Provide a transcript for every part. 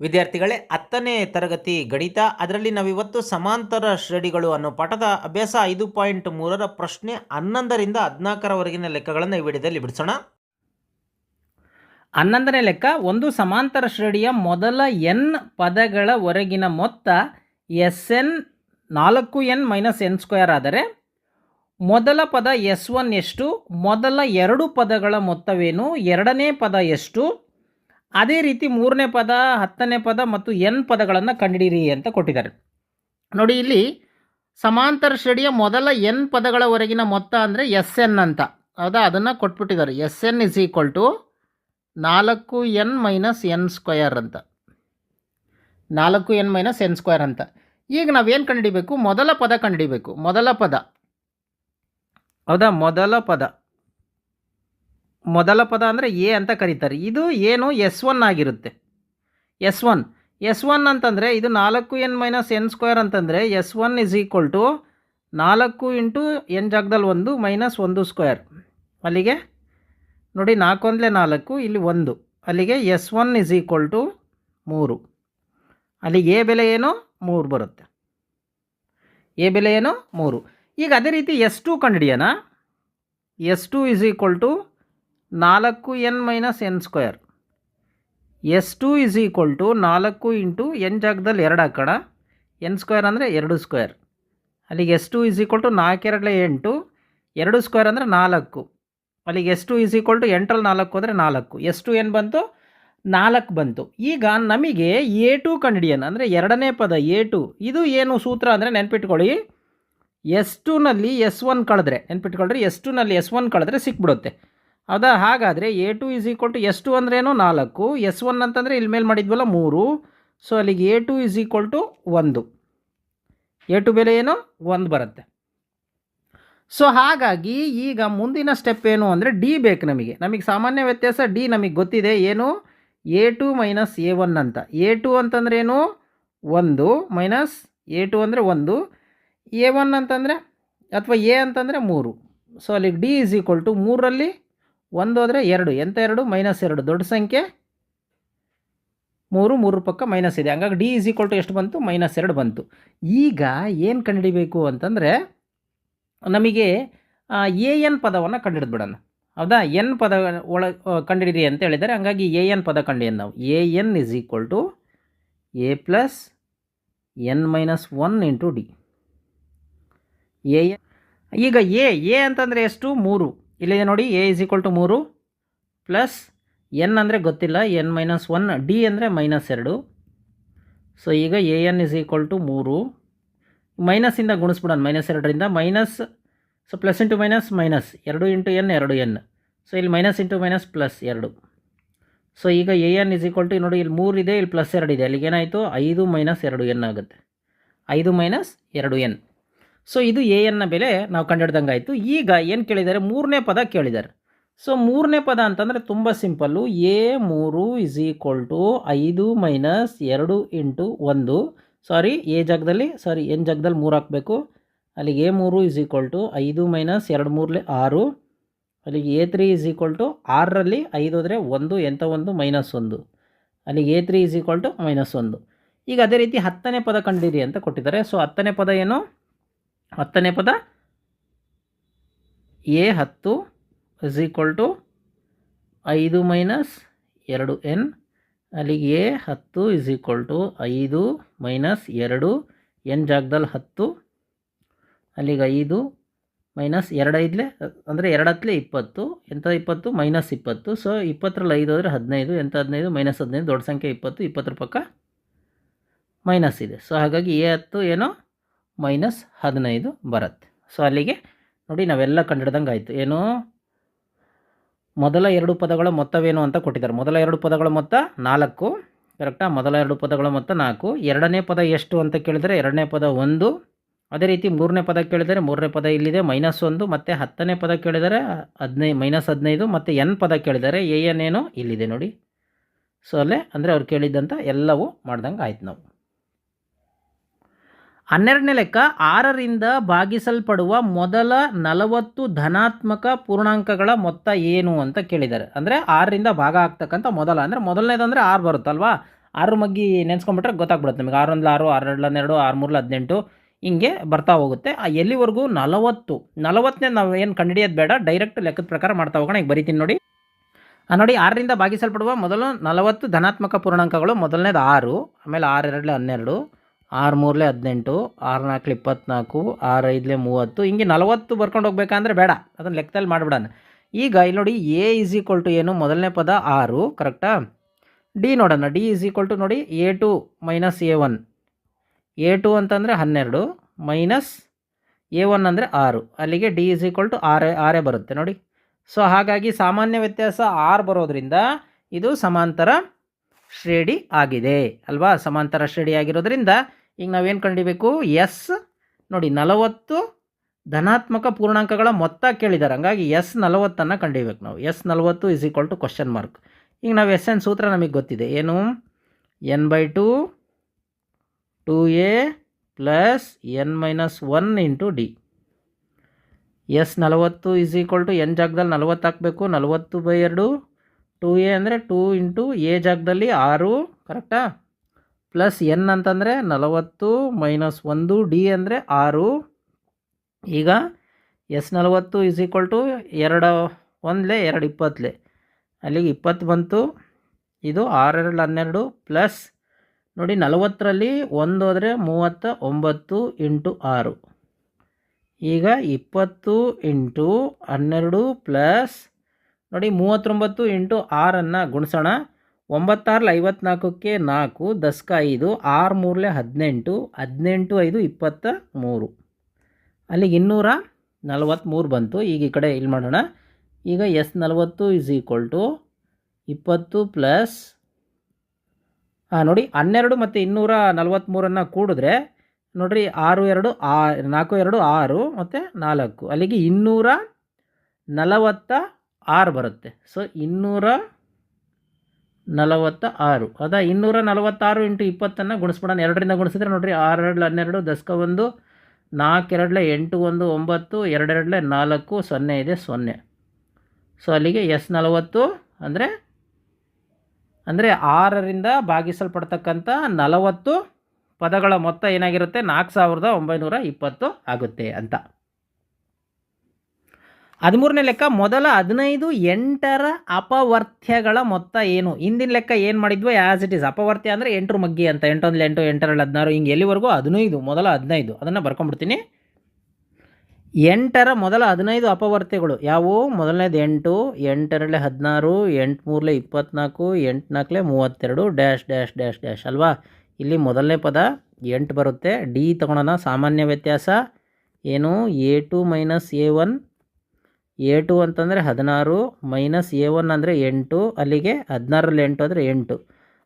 ವಿದ್ಯಾರ್ಥಿಗಳೇ, ಹತ್ತನೇ ತರಗತಿ ಗಣಿತ, ಅದರಲ್ಲಿ ನಾವಿವತ್ತು ಸಮಾಂತರ ಶ್ರೇಣಿಗಳು ಅನ್ನೋ ಪಾಠದ ಅಭ್ಯಾಸ ಐದು ಪಾಯಿಂಟ್ ಮೂರರ ಪ್ರಶ್ನೆ ಹನ್ನೊಂದರಿಂದ ಹದಿನಾಲ್ಕರವರೆಗಿನ ಲೆಕ್ಕಗಳನ್ನು ಈ ವಿಡಿಯೋದಲ್ಲಿ ಬಿಡಿಸೋಣ. ಹನ್ನೊಂದನೇ ಲೆಕ್ಕ, ಒಂದು ಸಮಾಂತರ ಶ್ರೇಣಿಯ ಮೊದಲ ಎನ್ ಪದಗಳವರೆಗಿನ ಮೊತ್ತ ಎಸ್ ಎನ್ ನಾಲ್ಕು ಎನ್ ಮೈನಸ್ ಎನ್ ಸ್ಕ್ವೇರ್ ಆದರೆ ಮೊದಲ ಪದ ಎಸ್ ಒನ್ ಎಷ್ಟು, ಮೊದಲ ಎರಡು ಪದಗಳ ಮೊತ್ತವೇನು, ಎರಡನೇ ಪದ ಎಷ್ಟು ಅದೇ ರೀತಿ ಮೂರನೇ ಪದ, ಹತ್ತನೇ ಪದ ಮತ್ತು ಎನ್ ಪದಗಳನ್ನು ಕಂಡುಹಿಡಿಯಿರಿ ಅಂತ ಕೊಟ್ಟಿದ್ದಾರೆ. ನೋಡಿ ಇಲ್ಲಿ ಸಮಾಂತರ ಶ್ರೇಣಿಯ ಮೊದಲ ಎನ್ ಪದಗಳವರೆಗಿನ ಮೊತ್ತ ಅಂದರೆ ಎಸ್ ಎನ್ ಅಂತ. ಹೌದಾ? ಅದನ್ನು ಕೊಟ್ಬಿಟ್ಟಿದ್ದಾರೆ. S N is equal to ನಾಲ್ಕು ಎನ್ ಮೈನಸ್ ಎನ್ ಸ್ಕ್ವಯರ್ ಅಂತ. ನಾಲ್ಕು ಎನ್ ಮೈನಸ್ ಎನ್ ಸ್ಕ್ವಯರ್ ಅಂತ. ಈಗ ನಾವೇನು ಕಂಡುಹಿಡಿಬೇಕು? ಮೊದಲ ಪದ ಕಂಡುಹಿಡಿಬೇಕು. ಮೊದಲ ಪದ. ಹೌದಾ? ಮೊದಲ ಪದ. ಮೊದಲ ಪದ ಅಂದರೆ ಎ ಅಂತ ಕರೀತಾರೆ. ಇದು ಏನು? ಎಸ್ ಒನ್ ಆಗಿರುತ್ತೆ. S one. ಎಸ್ ಒನ್ ಅಂತಂದರೆ ಇದು ನಾಲ್ಕು ಎನ್ ಮೈನಸ್ ಎನ್ ಸ್ಕ್ವೇರ್ ಅಂತಂದರೆ S one is equal to ನಾಲ್ಕು ಇಂಟು ಎನ್ ಜಾಗದಲ್ಲಿ ಒಂದು ಮೈನಸ್ ಒಂದು ಸ್ಕ್ವೇರ್. ಅಲ್ಲಿಗೆ ನೋಡಿ ನಾಲ್ಕೊಂದಲೇ ನಾಲ್ಕು, ಇಲ್ಲಿ ಒಂದು. ಅಲ್ಲಿಗೆ S one is equal to ಮೂರು. ಅಲ್ಲಿಗೆ ಎ ಬೆಲೆ ಏನು? ಮೂರು ಬರುತ್ತೆ. ಎ ಬೆಲೆ ಏನು? ಮೂರು. ಈಗ ಅದೇ ರೀತಿ ಎಸ್ ಟು ಕಂಡುಹಿಡಿಯೋಣ. S two is equal to ನಾಲ್ಕು N minus N square. S two is equal to ನಾಲ್ಕು ಇಂಟು ಎನ್ ಜಾಗದಲ್ಲಿ ಎರಡು ಹಾಕೋಣ. ಎನ್ ಸ್ಕ್ವೇರ್ ಅಂದರೆ ಎರಡು ಸ್ಕ್ವೇರ್. ಅಲ್ಲಿಗೆ S two is equal to ನಾಲ್ಕೆರಡಲೆ ಎಂಟು. ಎರಡು ಸ್ಕ್ವೇರ್ ಅಂದರೆ ನಾಲ್ಕು. ಅಲ್ಲಿಗೆ ಎಷ್ಟು ಇಸ್ ಈಕ್ವಲ್ ಟು ಎಂಟರಲ್ಲಿ ನಾಲ್ಕು ಹೋದರೆ ನಾಲ್ಕು. ಎಷ್ಟು ಏನು ಬಂತು? ನಾಲ್ಕು ಬಂತು. ಈಗ ನಮಗೆ ಎ ಟು ಕಂಡಿಡಿಯನ್ ಅಂದರೆ ಎರಡನೇ ಪದ ಎ ಟು. ಇದು ಏನು ಸೂತ್ರ ಅಂದರೆ ನೆನ್ಪಿಟ್ಕೊಳ್ಳಿ. ಎಸ್ ಟುನಲ್ಲಿ ಎಸ್ ಒನ್ ಕಳೆದ್ರೆ. ನೆನ್ಪಿಟ್ಕೊಳ್ರಿ. ಎಸ್ ಟುನಲ್ಲಿ ಎಸ್ ಒನ್ ಕಳೆದ್ರೆ ಸಿಕ್ಬಿಡುತ್ತೆ. ಹೌದಾ ಹಾಗಾದರೆ A two is equal to S two ಅಂದ್ರೇನು ನಾಲ್ಕು. ಎಸ್ ಒನ್ ಅಂತಂದರೆ ಇಲ್ಲಿ ಮೇಲೆ ಮಾಡಿದ್ವಲ್ಲ ಮೂರು. ಸೊ ಅಲ್ಲಿಗೆ A two is equal to ಒಂದು. ಎ ಟು ಬೆಲೆ ಏನು? ಒಂದು ಬರುತ್ತೆ. ಸೊ ಹಾಗಾಗಿ ಈಗ ಮುಂದಿನ ಸ್ಟೆಪ್ ಏನು ಅಂದರೆ ಡಿ ಬೇಕು ನಮಗೆ. ನಮಗೆ ಸಾಮಾನ್ಯ ವ್ಯತ್ಯಾಸ ಡಿ ನಮಗೆ ಗೊತ್ತಿದೆ. ಏನು? A two minus A one ಅಂತ. ಎ ಟು ಅಂತಂದ್ರೆ ಏನು? ಒಂದು ಮೈನಸ್ ಎ ಟು ಅಂದರೆ ಒಂದು. ಎ ಒನ್ ಅಂತಂದರೆ ಅಥವಾ ಎ ಅಂತಂದರೆ ಮೂರು. ಸೊ ಅಲ್ಲಿಗೆ ಡಿ ಇಸ್ ಈಕ್ವಲ್ ಟು ಮೂರರಲ್ಲಿ ಒಂದು ಹೋದರೆ ಎರಡು. ಎಂಥ ಎರಡು? ಮೈನಸ್ ಎರಡು. ದೊಡ್ಡ ಸಂಖ್ಯೆ? ಮೂರು ಮೂರು ಪಕ್ಕ ಮೈನಸ್ ಇದೆ. ಹಂಗಾಗಿ ಡಿ ಇಸ್ ಈಕ್ವಲ್ ಟು ಎಷ್ಟು ಬಂತು? ಮೈನಸ್ ಎರಡು ಬಂತು. ಈಗ ಏನು ಕಂಡುಹಿಡಿಬೇಕು ಅಂತಂದರೆ ನಮಗೆ ಎ ಎನ್ ಪದವನ್ನು ಕಂಡುಹಿಡಿದ್ಬಿಡೋಣ ಹೌದಾ? ಎನ್ ಪದ ಒಳ ಕಂಡುಹಿಡಿರಿ ಅಂತ ಹೇಳಿದ್ದಾರೆ ಹಂಗಾಗಿ ಎ ಎನ್ ಪದ ಕಂಡಿಯನ್ನು ನಾವು. A N is equal to A plus N minus one into D. A ಈಗ ಎ ಎ ಅಂತಂದರೆ ಎಷ್ಟು? ಮೂರು. ಇಲ್ಲಿದೆ ನೋಡಿ ಎ ಇಸ್ ಈಕ್ವಲ್ ಟು ಮೂರು ಪ್ಲಸ್ ಎನ್ ಅಂದರೆ ಗೊತ್ತಿಲ್ಲ ಎನ್ ಮೈನಸ್ ಒನ್ ಡಿ ಅಂದರೆ ಮೈನಸ್ ಎರಡು. ಸೊ ಈಗ A N is equal to ಮೂರು. ಮೈನಸ್ಸಿಂದ ಗುಣಿಸ್ಬಿಡೋಣ ಮೈನಸ್ ಎರಡರಿಂದ. Minus so plus into minus minus ಎರಡು ಇಂಟು ಎನ್ ಎರಡು ಎನ್ ಸೊ ಇಲ್ಲಿ ಮೈನಸ್ ಇಂಟು ಮೈನಸ್ ಪ್ಲಸ್ ಎರಡು. ಸೊ ಈಗ A N is equal to ನೋಡಿ, ಇಲ್ಲಿ ಮೂರು ಇದೆ, ಇಲ್ಲಿ ಪ್ಲಸ್ ಎರಡು ಇದೆ. ಅಲ್ಲಿಗೆ ಏನಾಯಿತು ಐದು ಮೈನಸ್ ಎರಡು ಎನ್ ಆಗುತ್ತೆ. ಐದು ಮೈನಸ್ ಎರಡು ಎನ್ ಸೊ ಇದು ಎ ಎನ್ನ ಬೆಲೆ ನಾವು ಕಂಡುಹಿಡ್ದಂಗೆ ಆಯಿತು. ಈಗ ಏನು ಕೇಳಿದ್ದಾರೆ? ಮೂರನೇ ಪದ ಕೇಳಿದ್ದಾರೆ. ಸೊ ಮೂರನೇ ಪದ ಅಂತಂದರೆ ತುಂಬ ಸಿಂಪಲ್ಲು ಎ ಮೂರು ಇಸ್ ಈಕ್ವಲ್ ಟು ಐದು ಮೈನಸ್ ಎರಡು ಇಂಟು ಒಂದು. ಸಾರಿ ಎ ಜಾಗದಲ್ಲಿ ಸಾರಿ ಎನ್ ಜಾಗದಲ್ಲಿ ಮೂರು ಹಾಕಬೇಕು. ಅಲ್ಲಿಗೆ ಎ ಮೂರು ಇಸ್ ಈಕ್ವಲ್ ಟು ಐದು ಮೈನಸ್ ಎರಡು ಮೂರಲ್ಲಿ ಆರು. ಅಲ್ಲಿಗೆ A three is equal to ಆರರಲ್ಲಿ ಐದು ಹೋದರೆ ಒಂದು ಎಂಥ ಒಂದು? ಮೈನಸ್ ಒಂದು. ಅಲ್ಲಿಗೆ A three is equal to minus ಒಂದು. ಈಗ ಅದೇ ರೀತಿ ಹತ್ತನೇ ಪದ ಕಂಡಿರಿ ಅಂತ ಕೊಟ್ಟಿದ್ದಾರೆ. ಸೊ ಹತ್ತನೇ ಪದ ಏನು? ಹತ್ತನೇ ಪದ? ಎ ಹತ್ತು ಇಸ್ ಈಕ್ವಲ್ ಟು ಐದು ಮೈನಸ್ ಎರಡು ಎನ್. ಅಲ್ಲಿಗೆ ಎ ಹತ್ತು ಇಸ್ ಈಕ್ವಲ್ ಟು ಐದು ಮೈನಸ್ ಎರಡು ಎನ್ ಜಾಗದಲ್ಲಿ ಹತ್ತು. ಅಲ್ಲಿಗೆ ಐದು ಮೈನಸ್ ಎರಡು ಐದಲೆ, ಅಂದರೆ ಎರಡು ಹತ್ತಲೆ ಇಪ್ಪತ್ತು, ಎಂಥ ಇಪ್ಪತ್ತು? ಮೈನಸ್ ಇಪ್ಪತ್ತು. ಸೊ ಇಪ್ಪತ್ತರಲ್ಲಿ ಐದು ಆದರೆ ಹದಿನೈದು, ಎಂಥ ಹದಿನೈದು? ಮೈನಸ್ ಹದಿನೈದು, ದೊಡ್ಡ ಸಂಖ್ಯೆ ಇಪ್ಪತ್ತು, ಇಪ್ಪತ್ತರ ಪಕ್ಕ ಮೈನಸ್ ಇದೆ. ಸೊ ಹಾಗಾಗಿ ಎ ಹತ್ತು ಏನೋ ಮೈನಸ್ ಹದಿನೈದು ಬರುತ್ತೆ. ಸೊ ಅಲ್ಲಿಗೆ ನೋಡಿ ನಾವೆಲ್ಲ ಕಂಡಿಡ್ದಂಗೆ ಆಯಿತು. ಏನು? ಮೊದಲ ಎರಡು ಪದಗಳ ಮೊತ್ತವೇನು ಅಂತ ಕೊಟ್ಟಿದ್ದಾರೆ. ಮೊದಲ ಎರಡು ಪದಗಳ ಮೊತ್ತ ನಾಲ್ಕು ಕರೆಕ್ಟಾ ಮೊದಲ ಎರಡು ಪದಗಳ ಮೊತ್ತ ನಾಲ್ಕು. ಎರಡನೇ ಪದ ಎಷ್ಟು ಅಂತ ಕೇಳಿದರೆ ಎರಡನೇ ಪದ ಒಂದು. ಅದೇ ರೀತಿ ಮೂರನೇ ಪದ ಕೇಳಿದರೆ ಮೂರನೇ ಪದ ಇಲ್ಲಿದೆ, ಮೈನಸ್ ಒಂದು. ಮತ್ತು ಹತ್ತನೇ ಪದ ಕೇಳಿದರೆ ಹದಿನೈದು ಮೈನಸ್ ಹದಿನೈದು. ಮತ್ತು ಎನ್ ಪದ ಕೇಳಿದರೆ ಎ ಎನ್ ಏನು ಇಲ್ಲಿದೆ ನೋಡಿ. ಸೊ ಅಲ್ಲೇ ಅಂದರೆ ಅವ್ರು ಕೇಳಿದ್ದಂಥ ಎಲ್ಲವೂ ಮಾಡ್ದಂಗೆ ಆಯ್ತು ನಾವು. ಹನ್ನೆರಡನೇ ಲೆಕ್ಕ, ಆರರಿಂದ ಭಾಗಿಸಲ್ಪಡುವ ಮೊದಲ ನಲವತ್ತು ಧನಾತ್ಮಕ ಪೂರ್ಣಾಂಕಗಳ ಮೊತ್ತ ಏನು ಅಂತ ಕೇಳಿದ್ದಾರೆ. ಅಂದರೆ ಆರರಿಂದ ಭಾಗ ಆಗ್ತಕ್ಕಂಥ ಮೊದಲ. ಅಂದರೆ ಮೊದಲನೇದಂದರೆ ಆರು ಬರುತ್ತಲ್ವಾ? ಆರು ಮಗ್ಗಿ ನೆನೆಸ್ಕೊಂಬಿಟ್ರೆ ಗೊತ್ತಾಗ್ಬಿಡುತ್ತೆ ನಿಮಗೆ. ಆರು ಒಂದು ಆರು ಆರೆರಡು ಹನ್ನೆರಡು ಆರು ಮೂರು ಹದಿನೆಂಟು ಹಿಂಗೆ ಬರ್ತಾ ಹೋಗುತ್ತೆ. ಆ ಎಲ್ಲಿವರೆಗೂ ನಲವತ್ತು. ನಲವತ್ತನೇ ನಾವು ಏನು ಕಂಡುಹಿಡಿಯೋದು ಬೇಡ. ಡೈರೆಕ್ಟ್ ಲೆಕ್ಕದ ಪ್ರಕಾರ ಮಾಡ್ತಾ ಹೋಗೋಣ. ಈಗ ಬರಿತೀನಿ ನೋಡಿ. ನೋಡಿ, ಆರರಿಂದ ಭಾಗಿಸಲ್ಪಡುವ ಮೊದಲು ನಲವತ್ತು ಧನಾತ್ಮಕ ಪೂರ್ಣಾಂಕಗಳು, ಮೊದಲನೇದು ಆರು, ಆಮೇಲೆ ಆರು, ಎರಡಲೇ ಹನ್ನೆರಡು. ಆರು ಮೂರಲೆ ಹದಿನೆಂಟು, ಆರು ನಾಲ್ಕು ಇಪ್ಪತ್ನಾಲ್ಕು, ಆರು ಐದಲೆ ಮೂವತ್ತು. ಹಿಂಗೆ ನಲವತ್ತು ಬರ್ಕೊಂಡು ಹೋಗ್ಬೇಕಂದ್ರೆ ಬೇಡ. ಅದನ್ನು ಲೆಕ್ಕದಲ್ಲಿ ಮಾಡಿಬಿಡೋಣ. ಈಗ ಇಲ್ಲಿ ನೋಡಿ ಎ ಇಸ್ ಈಕ್ವಲ್ ಟು ಏನು? ಮೊದಲನೇ ಪದ ಆರು, ಕರೆಕ್ಟಾ? ಡಿ ನೋಡೋಣ. ಡಿ ಇಸ್ ಈಕ್ವಲ್ ಟು ನೋಡಿ A two minus A one A two ಅಂತಂದರೆ ಹನ್ನೆರಡು ಮೈನಸ್ ಎ ಒನ್ ಅಂದರೆ ಆರು. ಅಲ್ಲಿಗೆ ಡಿ ಇಸ್ ಈಕ್ವಲ್ ಟು ಆರೇ ಆರೇ ಬರುತ್ತೆ ನೋಡಿ. ಸೊ ಹಾಗಾಗಿ ಸಾಮಾನ್ಯ ವ್ಯತ್ಯಾಸ ಆರು ಬರೋದ್ರಿಂದ ಇದು ಸಮಾಂತರ ಶ್ರೇಣಿ ಆಗಿದೆ. ಅಲ್ವಾ? ಸಮಾಂತರ ಶ್ರೇಣಿ ಆಗಿರೋದ್ರಿಂದ ಈಗ ನಾವೇನು ಕಂಡಿಬೇಕು? ಎಸ್ ನೋಡಿ, ನಲವತ್ತು ಧನಾತ್ಮಕ ಪೂರ್ಣಾಂಕಗಳ ಮೊತ್ತ ಕೇಳಿದ್ದಾರೆ ಹಂಗಾಗಿ ಎಸ್ ನಲವತ್ತನ್ನು ಕಂಡಿಬೇಕು ನಾವು. ಎಸ್ ನಲವತ್ತು is equal to question mark ಈಗ ನಾವು ಎಸ್ ಎನ್ ಸೂತ್ರ ನಮಗೆ ಗೊತ್ತಿದೆ. ಏನು? N by two two A plus N minus one into D S ನಲವತ್ತು ಇಸ್ ಈಕ್ವಲ್ ಟು ಎನ್ ಜಾಗದಲ್ಲಿ ನಲವತ್ತು ಹಾಕಬೇಕು. ನಲವತ್ತು ಬೈ ಎರಡು ಟು ಎ ಅಂದರೆ ಟೂ ಇಂಟು ಎ ಜಾಗದಲ್ಲಿ ಆರು. ಕರೆಕ್ಟಾ ಪ್ಲಸ್ ಎನ್ ಅಂತಂದರೆ ನಲವತ್ತು ಮೈನಸ್ ಒಂದು ಡಿ ಅಂದರೆ ಆರು. ಈಗ ಎಸ್ ನಲವತ್ತು ಇಸ್ ಈಕ್ವಲ್ ಟು ಎರಡು, ಒಂದಲೇ ಎರಡು ಇಪ್ಪತ್ತಲೆ ಅಲ್ಲಿಗೆ ಇಪ್ಪತ್ತು ಬಂತು. ಇದು ಆರೆರಡು ಹನ್ನೆರಡು ಪ್ಲಸ್ ನೋಡಿ ನಲವತ್ತರಲ್ಲಿ ಒಂದು ಹೋದರೆ ಮೂವತ್ತ ಒಂಬತ್ತು ಇಂಟು ಆರು. ಈಗ ಇಪ್ಪತ್ತು ಇಂಟು ಹನ್ನೆರಡು ಪ್ಲಸ್ ನೋಡಿ ಮೂವತ್ತೊಂಬತ್ತು ಇಂಟು ಆರನ್ನು ಗುಣಿಸೋಣ. ಒಂಬತ್ತಾರಲ್ಲಿ ಐವತ್ನಾಲ್ಕಕ್ಕೆ ನಾಲ್ಕು, ದಸ್ಕ ಐದು ಆರು ಮೂರಲೆ ಹದಿನೆಂಟು ಹದಿನೆಂಟು ಐದು, ಇಪ್ಪತ್ತ ಮೂರು. ಅಲ್ಲಿಗೆ ಇನ್ನೂರ ನಲವತ್ತ್ಮೂರು ಬಂತು. ಈಗ ಈ ಕಡೆ ಇಲ್ಲಿ ಮಾಡೋಣ. ಈಗ ಎಸ್ ನಲವತ್ತು ಇಸ್ ಈಕ್ವಲ್ ಟು ಇಪ್ಪತ್ತು ಪ್ಲಸ್ ಹಾಂ ನೋಡಿ, ಹನ್ನೆರಡು ಮತ್ತು ಇನ್ನೂರ ನಲವತ್ತ್ಮೂರನ್ನು ಕೂಡಿದ್ರೆ, ನೋಡಿರಿ, ಆರು, ಎರಡು, ಆ, ನಾಲ್ಕು, ಎರಡು, ಆರು, ಮತ್ತು ನಾಲ್ಕು. ಅಲ್ಲಿಗೆ ಇನ್ನೂರ ನಲವತ್ತ ಆರು ಬರುತ್ತೆ. ಸೊ ಇನ್ನೂರ ನಲವತ್ತ ಆರು ಅದ ಇನ್ನೂರ ನಲವತ್ತಾರು ಇಂಟು ಇಪ್ಪತ್ತನ್ನು ಗುಣಿಸ್ಬಿಡೋಣ. ಎರಡರಿಂದ ಗುಣಿಸಿದ್ರೆ ನೋಡಿರಿ ಆರೆರಡು ಹನ್ನೆರಡು ದಶಕ ಒಂದು ನಾಲ್ಕು ಎರಡ್ಲೆ ಎಂಟು ಒಂದು, ಒಂಬತ್ತು, ಎರಡೆರಡಲೆ ನಾಲ್ಕು, ಸೊನ್ನೆ ಇದೆ, ಸೊನ್ನೆ. ಸೊ ಅಲ್ಲಿಗೆ ಎಸ್ ನಲವತ್ತು ಅಂದರೆ ಅಂದರೆ ಆರರಿಂದ ಭಾಗಿಸಲ್ಪಡ್ತಕ್ಕಂಥ ನಲವತ್ತು ಪದಗಳ ಮೊತ್ತ ಏನಾಗಿರುತ್ತೆ? ನಾಲ್ಕು ಸಾವಿರದ ಒಂಬೈನೂರ ಇಪ್ಪತ್ತು ಆಗುತ್ತೆ ಅಂತ. ಹದಿಮೂರನೇ ಲೆಕ್ಕ, ಮೊದಲ ಹದಿನೈದು ಎಂಟರ ಅಪವರ್ತ್ಯಗಳ ಮೊತ್ತ ಏನು? ಹಿಂದಿನ ಲೆಕ್ಕ ಏನು ಮಾಡಿದ್ವೋ? ಆ್ಯಸ್ ಇಟ್ ಈಸ್ ಅಪವರ್ತ್ಯ ಅಂದರೆ ಎಂಟರ ಮಗ್ಗಿ ಅಂತ. ಎಂಟೊಂದು ಎಂಟು ಎಂಟರಲ್ಲಿ ಹದಿನಾರು, ಹಿಂಗೆ ಎಲ್ಲಿವರೆಗೂ? ಹದಿನೈದು, ಮೊದಲ ಹದಿನೈದು. ಅದನ್ನು ಬರ್ಕೊಂಡ್ಬಿಡ್ತೀನಿ. ಎಂಟರ ಮೊದಲ ಹದಿನೈದು ಅಪವರ್ತ್ಯಗಳು ಯಾವುವು? ಮೊದಲನೇದು ಎಂಟು, ಎಂಟರಲ್ಲೇ ಹದಿನಾರು ಎಂಟು ಮೂರಲೆ ಇಪ್ಪತ್ನಾಲ್ಕು ಎಂಟು ನಾಲ್ಕಲೆ ಮೂವತ್ತೆರಡು, ಡ್ಯಾಶ್ ಡ್ಯಾಶ್ ಡ್ಯಾಶ್ ಡ್ಯಾಶ್. ಅಲ್ವಾ? ಇಲ್ಲಿ ಮೊದಲನೇ ಪದ ಎಂಟು ಬರುತ್ತೆ. ಡಿ ತಗೊಳ್ಳೋಣ ಸಾಮಾನ್ಯ ವ್ಯತ್ಯಾಸ ಏನು? A two minus A one A two ಅಂತಂದರೆ ಹದಿನಾರು, ಮೈನಸ್ ಎ ಒನ್ ಅಂದರೆ ಎಂಟು, ಅಲ್ಲಿಗೆ ಹದಿನಾರರಲ್ಲಿ ಎಂಟು ಅಂದರೆ ಎಂಟು.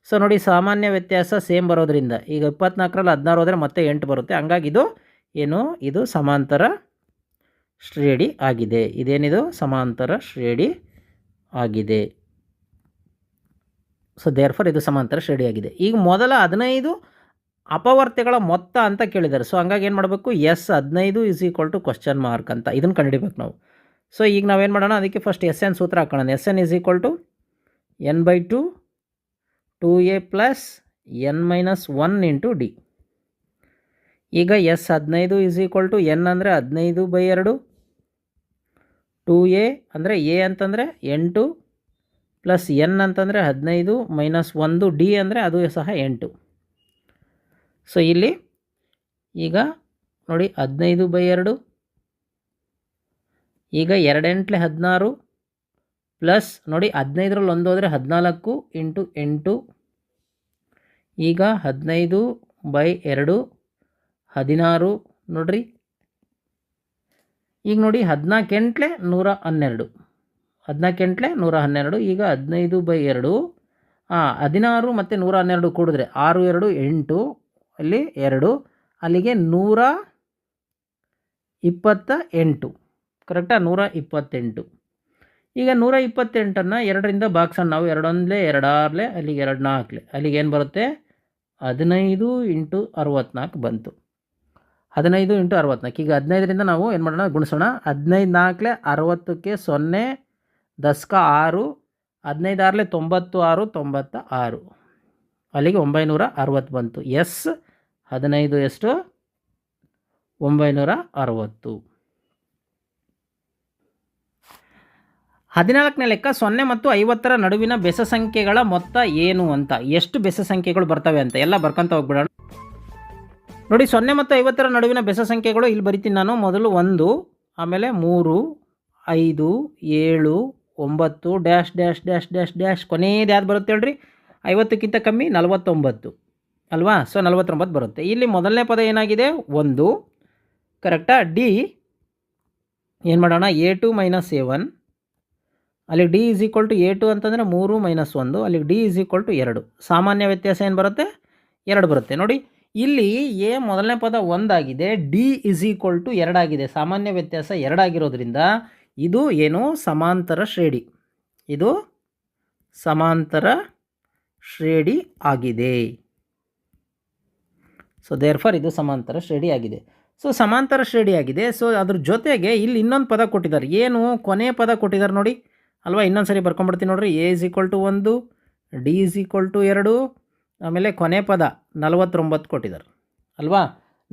ಸೊ ನೋಡಿ, ಸಾಮಾನ್ಯ ವ್ಯತ್ಯಾಸ ಸೇಮ್ ಬರೋದ್ರಿಂದ. ಈಗ ಇಪ್ಪತ್ನಾಲ್ಕರಲ್ಲಿ ಹದಿನಾರು ಹೋದರೆ ಮತ್ತೆ ಎಂಟು ಬರುತ್ತೆ. ಹಂಗಾಗಿ ಇದು ಏನು? ಇದು ಸಮಾಂತರ ಶ್ರೇಣಿ ಆಗಿದೆ. ಇದೇನಿದು? ಸಮಾಂತರ ಶ್ರೇಡಿ ಆಗಿದೆ. ಸೊ ದೇರ್ ಫಾರ್ ಇದು ಸಮಾಂತರ ಶ್ರೇಡಿ ಆಗಿದೆ. ಈಗ ಮೊದಲ ಹದಿನೈದು ಅಪವರ್ತ್ಯಗಳ ಮೊತ್ತ ಅಂತ ಕೇಳಿದ್ದಾರೆ. ಸೊ ಹಂಗಾಗಿ ಏನು ಮಾಡಬೇಕು? ಎಸ್ ಹದಿನೈದು is equal to question mark ಅಂತ. ಇದನ್ನು ಕಂಡುಹಿಡಿಬೇಕು ನಾವು. ಸೊ ಈಗ ನಾವೇನು ಮಾಡೋಣ? ಅದಕ್ಕೆ ಫಸ್ಟ್ ಎಸ್ ಎನ್ ಸೂತ್ರ ಹಾಕೋಣ. S N is equal to N by two two A plus N minus one into D ಈಗ ಎಸ್ ಹದಿನೈದು ಇಸ್ ಈಕ್ವಲ್ ಟು ಎನ್ ಅಂದರೆ ಹದಿನೈದು ಬೈ ಎರಡು ಟು ಎ ಅಂದರೆ ಎ ಅಂತಂದರೆ ಎಂಟು ಪ್ಲಸ್ ಎನ್ ಅಂತಂದರೆ ಹದಿನೈದು ಮೈನಸ್ ಒಂದು ಡಿ ಅಂದರೆ ಅದು ಸಹ ಎಂಟು. ಸೊ ಇಲ್ಲಿ ಈಗ ನೋಡಿ ಹದಿನೈದು ಬೈ ಎರಡು ಈಗ ಎರಡೆಂಟ್ಲೆ ಹದಿನಾರು ಪ್ಲಸ್ ನೋಡಿ ಹದಿನೈದರಲ್ಲಿ ಒಂದು ಹೋದರೆ ಹದಿನಾಲ್ಕು ಇಂಟು ಎಂಟು. ಈಗ ಹದಿನೈದು ಬೈ ಎರಡು ಹದಿನಾರು. ನೋಡ್ರಿ. ಈಗ ನೋಡಿ ಹದಿನಾಲ್ಕೆಂಟ್ಲೆ ನೂರ ಹನ್ನೆರಡು. ಹದಿನಾಲ್ಕೆಂಟ್ಲೆ ನೂರ ಹನ್ನೆರಡು. ಈಗ ಹದಿನೈದು ಬೈ ಎರಡು. ಹಾಂ ಹದಿನಾರು ಮತ್ತು ನೂರ ಹನ್ನೆರಡು ಕೂಡಿದ್ರೆ ಆರು, ಎರಡು, ಎಂಟು. ಅಲ್ಲಿ ಎರಡು. ಅಲ್ಲಿಗೆ ನೂರ ಇಪ್ಪತ್ತ ಎಂಟು. ಕರೆಕ್ಟಾ, ನೂರ ಇಪ್ಪತ್ತೆಂಟು. ಈಗ ನೂರ ಇಪ್ಪತ್ತೆಂಟನ್ನು ಎರಡರಿಂದ ಬಾಕ್ಸನ್ನು ನಾವು. ಎರಡೊಂದಲೇ, ಎರಡಾರ್ಲೆ, ಅಲ್ಲಿಗೆ ಎರಡು ನಾಲ್ಕಲೆ. ಅಲ್ಲಿಗೆ ಏನು ಬರುತ್ತೆ? ಹದಿನೈದು ಇಂಟು ಅರವತ್ನಾಲ್ಕು ಬಂತು. ಹದಿನೈದು ಇಂಟು ಅರವತ್ನಾಲ್ಕು. ಈಗ ಹದಿನೈದರಿಂದ ನಾವು ಏನು ಮಾಡೋಣ? ಗುಣಿಸೋಣ. ಹದಿನೈದು ನಾಲ್ಕಲೆ ಅರವತ್ತಕ್ಕೆ ಸೊನ್ನೆ ದಶಕ ಆರು ಹದಿನೈದು ಆರಲೆ ತೊಂಬತ್ತು ಆರು, ತೊಂಬತ್ತ ಆರು. ಅಲ್ಲಿಗೆ ಒಂಬೈನೂರ ಅರವತ್ತು ಬಂತು. ಎಸ್, ಹದಿನೈದು ಎಷ್ಟು? ಒಂಬೈನೂರ ಅರವತ್ತು. ಹದಿನಾಲ್ಕನೇ ಲೆಕ್ಕ ಸೊನ್ನೆ ಮತ್ತು ಐವತ್ತರ ನಡುವಿನ ಬೆಸ ಸಂಖ್ಯೆಗಳ ಮೊತ್ತ ಏನು ಅಂತ? ಎಷ್ಟು ಬೆಸ ಸಂಖ್ಯೆಗಳು ಬರ್ತವೆ ಅಂತ? ಎಲ್ಲ ಬರ್ಕೊಂತ ಹೋಗ್ಬಿಡೋಣ. ನೋಡಿ, ಸೊನ್ನೆ ಮತ್ತು ಐವತ್ತರ ನಡುವಿನ ಬೆಸ ಸಂಖ್ಯೆಗಳು ಇಲ್ಲಿ ಬರಿತೀನಿ ನಾನು. ಮೊದಲು ಒಂದು, ಆಮೇಲೆ ಮೂರು, ಐದು, ಏಳು, ಒಂಬತ್ತು, dash dash dash dash dash. ಕೊನೆಯದು ಯಾವ್ದು ಬರುತ್ತೆ ಹೇಳ್ರಿ? ಐವತ್ತಕ್ಕಿಂತ ಕಮ್ಮಿ ನಲವತ್ತೊಂಬತ್ತು. ಅಲ್ವಾ? ಸೊ, ನಲವತ್ತೊಂಬತ್ತು ಬರುತ್ತೆ. ಇಲ್ಲಿ ಮೊದಲನೇ ಪದ ಏನಾಗಿದೆ? ಒಂದು. ಕರೆಕ್ಟಾ? ಡಿ. ಏನು ಮಾಡೋಣ? A two minus A one. ಅಲ್ಲಿ D is equal to A two ಅಂತಂದರೆ ಮೂರು ಮೈನಸ್ ಒಂದು ಅಲ್ಲಿಗೆ ಡಿ ಇಸ್ ಈಕ್ವಲ್ ಟು ಎರಡು. ಸಾಮಾನ್ಯ ವ್ಯತ್ಯಾಸ ಏನು ಬರುತ್ತೆ? ಎರಡು ಬರುತ್ತೆ. ನೋಡಿ, ಇಲ್ಲಿ ಎ ಮೊದಲನೇ ಪದ ಒಂದಾಗಿದೆ ಡಿ ಇಸ್ ಈಕ್ವಲ್ ಟು ಎರಡಾಗಿದೆ. ಸಾಮಾನ್ಯ ವ್ಯತ್ಯಾಸ ಎರಡಾಗಿರೋದ್ರಿಂದ ಇದು ಏನು? ಸಮಾಂತರ ಶ್ರೇಣಿ. ಇದು ಸಮಾಂತರ ಶ್ರೇಣಿ ಆಗಿದೆ. ಸೊ ದೇರ್ ಫಾರ್ ಇದು ಸಮಾಂತರ ಶ್ರೇಣಿ ಆಗಿದೆ. ಸೊ ಸಮಾಂತರ ಶ್ರೇಣಿ ಆಗಿದೆ. ಸೊ ಅದ್ರ ಜೊತೆಗೆ ಇಲ್ಲಿ ಇನ್ನೊಂದು ಪದ ಕೊಟ್ಟಿದ್ದಾರೆ. ಏನು? ಕೊನೆಯ ಪದ ಕೊಟ್ಟಿದ್ದಾರೆ ನೋಡಿ. ಅಲ್ವಾ? ಇನ್ನೊಂದು ಸರಿ ಬರ್ಕೊಂಡ್ಬಿಡ್ತೀನಿ ನೋಡ್ರಿ. ಎ ಇಸ್ ಈಕ್ವಲ್ ಟು ಒಂದು ಡಿ ಇಸ್ ಈಕ್ವಲ್ ಟು ಎರಡು, ಆಮೇಲೆ ಕೊನೆ ಪದ ನಲವತ್ತೊಂಬತ್ತು ಕೊಟ್ಟಿದ್ದಾರೆ. ಅಲ್ವಾ?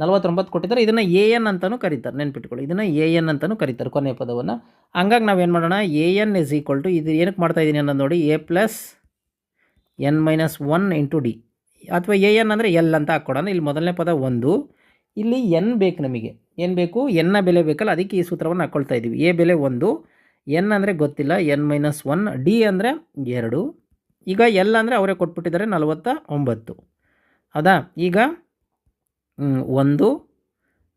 ನಲವತ್ತೊಂಬತ್ತು ಕೊಟ್ಟಿದ್ದಾರೆ. ಇದನ್ನು ಎ ಎನ್ ಅಂತಲೂ ಕರೀತಾರೆ. ನೆನ್ಪಿಟ್ಕೊಳ್ಳಿ. ಇದನ್ನು ಎ ಎನ್ ಅಂತಲೂ ಕರೀತಾರೆ ಕೊನೆ ಪದವನ್ನು. ಹಂಗಾಗಿ ನಾವೇನು ಮಾಡೋಣ? A N is equal to ಇದು ಏನಕ್ಕೆ ಮಾಡ್ತಾ ಇದ್ದೀನಿ ಅನ್ನೋದು ನೋಡಿ. A plus N minus one into D ಅಥವಾ ಎ ಎನ್ ಅಂದರೆ ಎಲ್ ಅಂತ ಹಾಕ್ಕೊಡೋಣ. ಇಲ್ಲಿ ಮೊದಲನೇ ಪದ ಒಂದು. ಇಲ್ಲಿ ಎನ್ ಬೇಕು ನಮಗೆ. ಏನು ಬೇಕು? ಎನ್ನ ಬೆಲೆ ಬೇಕಲ್ಲ, ಅದಕ್ಕೆ ಈ ಸೂತ್ರವನ್ನು ಹಾಕ್ಕೊಳ್ತಾ ಇದ್ದೀವಿ ಎ ಬೆಲೆ ಒಂದು ಎನ್ ಅಂದರೆ ಗೊತ್ತಿಲ್ಲ ಎನ್ ಮೈನಸ್ ಒನ್ ಡಿ ಅಂದರೆ ಎರಡು. ಈಗ ಎಲ್ ಅಂದರೆ ಅವರೇ ಕೊಟ್ಬಿಟ್ಟಿದ್ದಾರೆ ನಲವತ್ತ ಒಂಬತ್ತು ಹೌದಾ? ಈಗ ಒಂದು.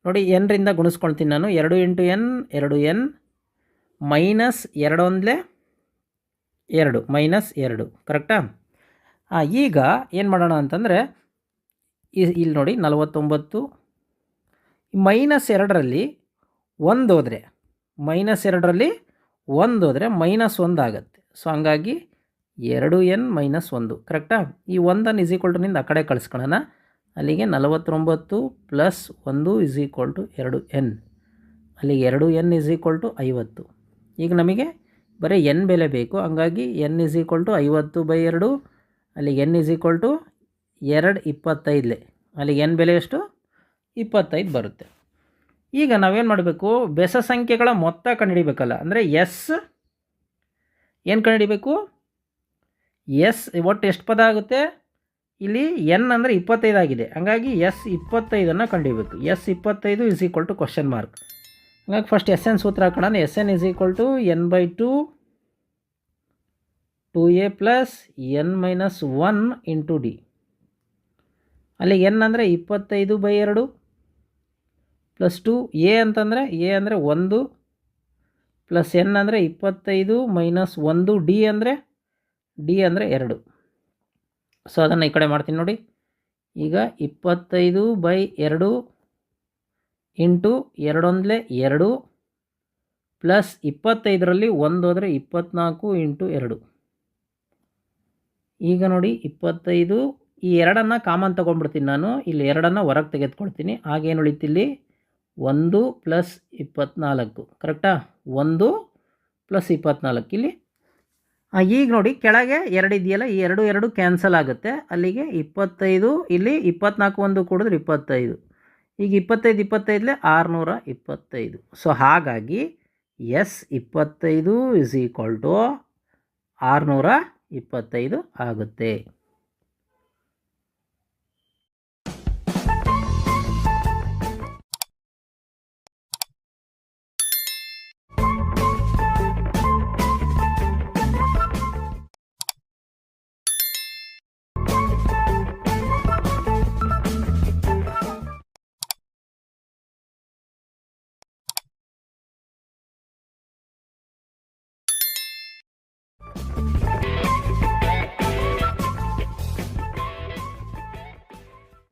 ನೋಡಿ ಎನ್ರಿಂದ ಗುಣಿಸ್ಕೊಳ್ತೀನಿ ನಾನು. ಎರಡು ಇಂಟು ಎನ್ ಎರಡು ಎನ್ ಮೈನಸ್ ಎರಡು ಎರಡೊಂದಲೇ ಎರಡು ಮೈನಸ್ ಎರಡು. ಕರೆಕ್ಟಾ ಈಗ ಏನು ಮಾಡೋಣ ಅಂತಂದರೆ ಇಲ್ಲಿ ನೋಡಿ, ನಲವತ್ತೊಂಬತ್ತು. ಮೈನಸ್ ಎರಡರಲ್ಲಿ ಒಂದು ಹೋದರೆ ಮೈನಸ್ ಎರಡರಲ್ಲಿ ಒಂದು ಹೋದರೆ ಮೈನಸ್ ಒಂದು ಆಗುತ್ತೆ. ಸೊ ಹಂಗಾಗಿ ಎರಡು ಎನ್ ಮೈನಸ್ ಒಂದು. ಕರೆಕ್ಟಾ ಈ ಒಂದನ್ನು ಇಸ್ ಈಕ್ವಲ್ ಟು ನಿಂದ ಆ ಕಡೆ ಕಳಿಸ್ಕೊಳ್ಳೋಣ. ಅಲ್ಲಿಗೆ ನಲವತ್ತೊಂಬತ್ತು ಪ್ಲಸ್ ಒಂದು ಇಸ್ ಈಕ್ವಲ್ ಟು ಎರಡು ಎನ್. ಅಲ್ಲಿಗೆ ಎರಡು ಎನ್ ಇಸ್ ಈಕ್ವಲ್ ಟು ಐವತ್ತು. ಈಗ ನಮಗೆ ಬರೀ ಎನ್ ಬೆಲೆ ಬೇಕು. ಹಂಗಾಗಿ ಎನ್ ಇಸ್ ಈಕ್ವಲ್ ಟು ಐವತ್ತು ಬೈ ಎರಡು. ಅಲ್ಲಿಗೆ ಎನ್ ಇಸ್ ಈಕ್ವಲ್ ಟು ಎರಡು ಇಪ್ಪತ್ತೈದಲೆ. ಅಲ್ಲಿಗೆ ಎನ್ ಬೆಲೆ ಎಷ್ಟು? ಇಪ್ಪತ್ತೈದು ಬರುತ್ತೆ. ಈಗ ನಾವೇನು ಮಾಡಬೇಕು? ಬೆಸ ಸಂಖ್ಯೆಗಳ ಮೊತ್ತ ಕಂಡುಹಿಡಿಬೇಕಲ್ಲ. ಅಂದರೆ ಎಸ್, ಏನು ಕಂಡುಹಿಡಿಬೇಕು? ಎಸ್, ಒಟ್ಟು ಎಷ್ಟು ಪದ ಆಗುತ್ತೆ? ಇಲ್ಲಿ ಎನ್ ಅಂದರೆ ಇಪ್ಪತ್ತೈದಾಗಿದೆ ಹಂಗಾಗಿ ಎಸ್ ಇಪ್ಪತ್ತೈದನ್ನು ಕಂಡುಹಿಡಬೇಕು. ಎಸ್ ಇಪ್ಪತ್ತೈದು is equal to question mark ಹಂಗಾಗಿ ಫಸ್ಟ್ ಎಸ್ ಎನ್ ಸೂತ್ರ ಹಾಕೋಣ. S N is equal to N by two two A plus N minus one into D ಅಲ್ಲಿ ಎನ್ ಅಂದರೆ ಇಪ್ಪತ್ತೈದು ಬೈ ಎರಡು. ಪ್ಲಸ್ ಟು ಎ ಅಂತಂದರೆ ಎ ಅಂದರೆ ಒಂದು ಪ್ಲಸ್ ಎನ್ ಅಂದರೆ ಇಪ್ಪತ್ತೈದು ಮೈನಸ್ ಒಂದು ಡಿ ಅಂದರೆ ಡಿ ಅಂದರೆ ಎರಡು. ಸೊ ಅದನ್ನು ಈ ಕಡೆ ಮಾಡ್ತೀನಿ ನೋಡಿ. ಈಗ ಇಪ್ಪತ್ತೈದು ಬೈ ಎರಡು ಇಂಟು ಎರಡೊಂದಲೇ ಎರಡು ಪ್ಲಸ್ ಇಪ್ಪತ್ತೈದರಲ್ಲಿ ಒಂದು ಹೋದರೆ ಇಪ್ಪತ್ತ್ನಾಲ್ಕು ಇಂಟು ಎರಡು. ಈಗ ನೋಡಿ, ಇಪ್ಪತ್ತೈದು, ಈ ಎರಡನ್ನು ಕಾಮನ್ ತೊಗೊಂಡ್ಬಿಡ್ತೀನಿ ನಾನು. ಇಲ್ಲಿ ಎರಡನ್ನು ಹೊರಗೆ ತೆಗೆದುಕೊಳ್ತೀನಿ. ಆಗೇನು ಉಳಿತಿಲ್ಲಿ? ಒಂದು ಪ್ಲಸ್ ಇಪ್ಪತ್ತ್ನಾಲ್ಕು ಕರೆಕ್ಟಾ? ಒಂದು ಪ್ಲಸ್ ಇಪ್ಪತ್ತ್ನಾಲ್ಕು ಇಲ್ಲಿ ಈಗ ನೋಡಿ, ಕೆಳಗೆ ಎರಡು ಇದೆಯಲ್ಲ, ಈ ಎರಡು ಎರಡು ಕ್ಯಾನ್ಸಲ್ ಆಗುತ್ತೆ. ಅಲ್ಲಿಗೆ ಇಪ್ಪತ್ತೈದು, ಇಲ್ಲಿ ಇಪ್ಪತ್ನಾಲ್ಕು ಒಂದು ಕೂಡಿದ್ರೆ ಇಪ್ಪತ್ತೈದು. ಈಗ ಇಪ್ಪತ್ತೈದು, ಇಪ್ಪತ್ತೈದಲೇ ಆರುನೂರ ಇಪ್ಪತ್ತೈದು. ಸೊ ಹಾಗಾಗಿ ಎಸ್ ಇಪ್ಪತ್ತೈದು ಇಸ್ ಈಕ್ವಲ್ ಟು ಆರುನೂರ ಇಪ್ಪತ್ತೈದು ಆಗುತ್ತೆ.